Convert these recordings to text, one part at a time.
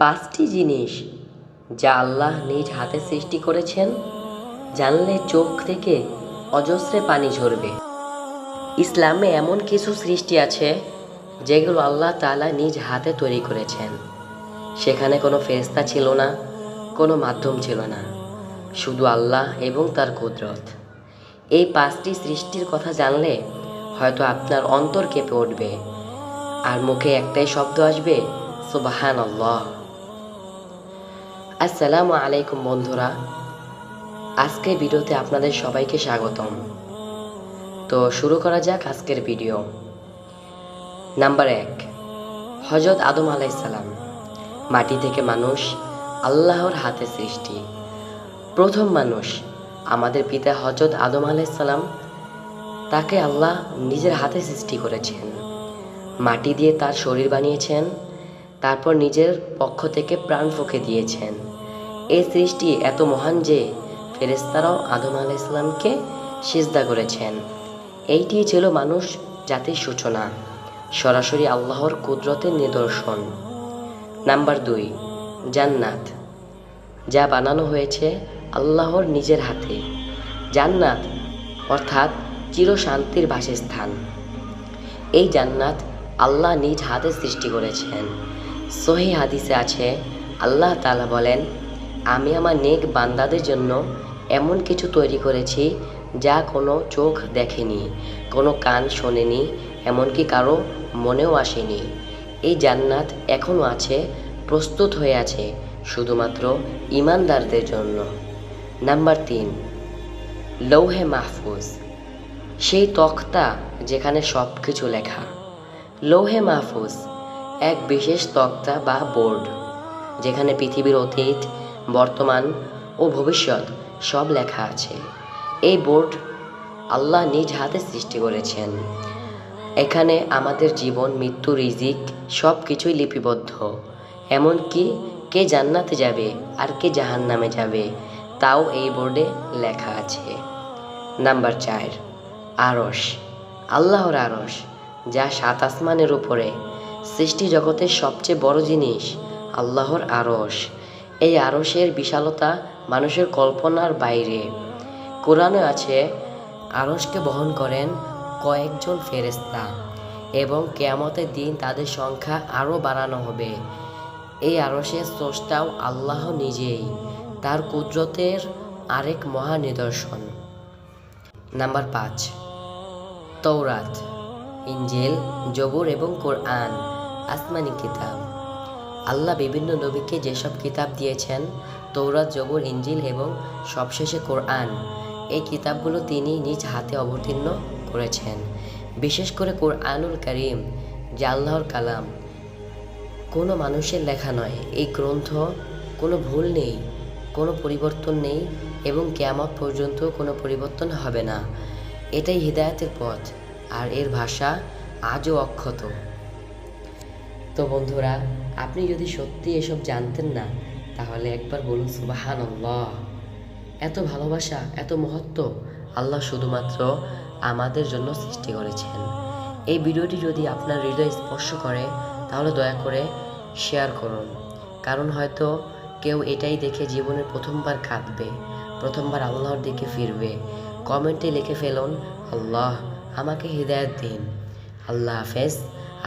পাঁচটি জিনিস যা আল্লাহ নিজ হাতে সৃষ্টি করেছেন, জানলে চোখ থেকে অজস্রে পানি ঝরবে। ইসলামে এমন কিছু সৃষ্টি আছে, যেগুলো আল্লাহ তাআলা নিজ হাতে তৈরি করেছেন। সেখানে কোনো ফেরেস্তা ছিল না, কোনো মাধ্যম ছিল না, শুধু আল্লাহ এবং তার কুদরত। এই পাঁচটি সৃষ্টির কথা জানলে হয়তো আপনার অন্তর কেঁপে উঠবে, আর মুখে একটাই শব্দ আসবে সুবাহান আল্লাহ আসসালামু আলাইকুম বন্ধুরা। আজকের ভিডিওতে আপনাদের সবাইকে স্বাগতম। তো শুরু করা যাক আজকের ভিডিও। নাম্বার এক হজরত আদম আলাইসাল্লাম মাটি থেকে মানুষ আল্লাহর হাতে সৃষ্টি। প্রথম মানুষ আমাদের পিতা হজরত আদম আলাইসাল্লাম তাকে আল্লাহ নিজের হাতে সৃষ্টি করেছেন। মাটি দিয়ে তার শরীর বানিয়েছেন তারপর নিজের পক্ষ থেকে প্রাণ ফুঁকে দিয়েছেন। এই সৃষ্টি এত মহান যে ফেরেস্তারাও আদম আল ইসলামকে সিজদা করেছেন। এইটি ছিল মানুষ জাতির সূচনা, সরাসরি আল্লাহর কুদরতের নিদর্শন। নাম্বার দুই, জান্নাত, যা বানানো হয়েছে আল্লাহর নিজের হাতে। জান্নাত অর্থাৎ চিরশান্তির বাসস্থান। এই জান্নাত আল্লাহ নিজ হাতে সৃষ্টি করেছেন। সহি হাদিসে আছে, আল্লাহ তালা বলেন, আমি আমার নেক বান্দাদের জন্য এমন কিছু তৈরি করেছি যা কোনো চোখ দেখেনি, কোনো কান শোনেনি, এমনকি কারও মনেও আসেনি। এই জান্নাত এখনও আছে, প্রস্তুত হয়ে আছে, শুধুমাত্র ইমানদারদের জন্য। নাম্বার তিন, লৌহে মাহফুজ। সেই তক্তা যেখানে সব কিছু লেখা। লৌহে মাহফুজ এক বিশেষ তক্তা বা বোর্ড, যেখানে পৃথিবীর অতীত, বর্তমান ও ভবিষ্যৎ সব লেখা আছে। এই বোর্ড আল্লাহ নিজ হাতে সৃষ্টি করেছেন। এখানে আমাদের জীবন, মৃত্যু, রিজিক সব কিছুই লিপিবদ্ধ। এমনকি কে জান্নাতে যাবে আর কে জাহান্নামে যাবে, তাও এই বোর্ডে লেখা আছে। নাম্বার চার আরস আল্লাহর আরস যা সাত আসমানের উপরে সৃষ্টি জগতের সবচেয়ে বড় জিনিস, আল্লাহর আরস এই আরসের বিশালতা মানুষের কল্পনার বাইরে। কোরআনে আছে আরসকে বহন করেন কয়েকজন ফেরেস্তা এবং কেয়ামতের দিন তাদের সংখ্যা আরও বাড়ানো হবে। এই আরসের স্রষ্টাও আল্লাহ নিজেই, তার কুদরতের আরেক মহা নিদর্শন। নাম্বার পাঁচ তৌরাত ইঞ্জেল জবুর এবং কোরআন। আসমানি কিতাব। আল্লাহ বিভিন্ন নবীকে যেসব কিতাব দিয়েছেন তৌরাত জবুর ইঞ্জিল এবং সবশেষে কোরআন, এই কিতাবগুলো তিনি নিজ হাতে অবতীর্ণ করেছেন। বিশেষ করে কোরআনুল করিম, যা আল্লাহর কালাম। কোনো মানুষের লেখা নয়, এই গ্রন্থ কোনো ভুল নেই, কোনো পরিবর্তন নেই এবং কেয়ামত পর্যন্ত কোনো পরিবর্তন হবে না। এটাই হৃদায়তের পথ, আর এর ভাষা আজও অক্ষত। তো বন্ধুরা, আপনি যদি সত্যি এসব জানতেন না, তাহলে একবার বলুন সুবাহান আল্লাহ এত ভালোবাসা, এত মহত্ব আল্লাহ শুধুমাত্র আমাদের জন্য সৃষ্টি করেছেন। এই ভিডিওটি যদি আপনার হৃদয় স্পর্শ করে, তাহলে দয়া করে শেয়ার করুন। কারণ হয়তো কেউ এটাই দেখে জীবনের প্রথমবার কাঁদবে, প্রথমবার আল্লাহর দিকে ফিরবে। কমেন্টে লিখে ফেলুন, আল্লাহ আমাকে হৃদায়ত দিন। আল্লাহ হাফেজ।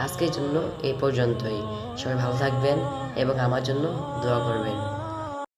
আজকের জন্য এই পর্যন্তই। সবাই ভালো থাকবেন এবং আমার জন্য দোয়া করবেন।